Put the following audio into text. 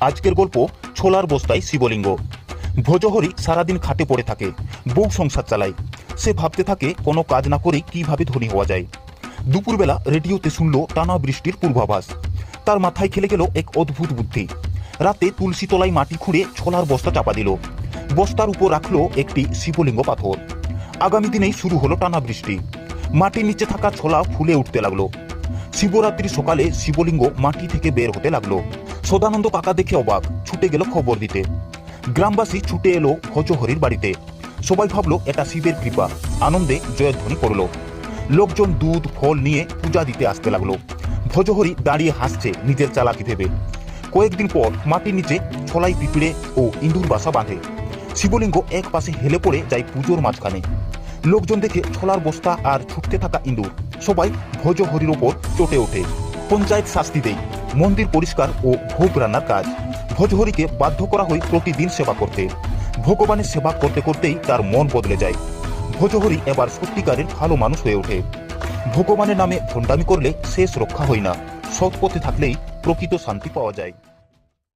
আজকের গল্প ছোলার বস্তায় শিবলিঙ্গ। ভোজহরি সারাদিন খাটে পড়ে থাকে, বউ সংসার চালায়। সে ভাবতে থাকে কোনো কাজ না করে কীভাবে ধনী হওয়া যায়। দুপুরবেলা রেডিওতে শুনল টানা বৃষ্টির পূর্বাভাস। তার মাথায় খেলে গেল এক অদ্ভুত বুদ্ধি। রাতে তুলসী তলায় মাটি খুঁড়ে ছোলার বস্তা চাপা দিল। বস্তার উপর রাখল একটি শিবলিঙ্গ পাথর। আগামী দিনেই শুরু হলো টানা বৃষ্টি। মাটির নিচে থাকা ছোলা ফুলে উঠতে লাগল। শিবরাত্রি সকালে শিবলিঙ্গ মাটি থেকে বের হতে লাগল। সদানন্দ কাকা দেখে অবাক, ছুটে গেল খবর দিতে। গ্রামবাসী ছুটে এলো ভজহরির বাড়িতে। সবাই ভাবলো, এটা শিবের কৃপা। আনন্দে জয়ধ্বনি করল। লোকজন দুধ, ফল নিয়ে পূজা দিতে আসতে লাগল। ভজহরি দাঁড়িয়ে হাসছে নিজের চালাকি ভেবে। কয়েকদিন পর মাটির নিচে ছলাই পিঁপড়ে ও ইঁদুর বাসা বাঁধে। শিবলিঙ্গ এক পাশে হেলে পড়ে যায় পুজোর মাঝখানে। লোকজন দেখে ছোলার বস্তা আর ছুটতে থাকা ইঁদুর। সবাই ভোজহরির ওপর চটে ওঠে। পঞ্চায়েত শাস্তি দেয় মন্দির পরিষ্কার ও ভোগ রান্নার কাজ। ভোজহরিকে বাধ্য করা হয় প্রতিদিন সেবা করতে। ভগবানের সেবা করতে করতেই তার মন বদলে যায়। ভোজহরি এবার সত্যিকারের ভালো মানুষ হয়ে ওঠে। ভগবানের নামে ভণ্ডামি করলে শেষ রক্ষা হয় না। সৎ পথে থাকলেই প্রকৃত শান্তি পাওয়া যায়।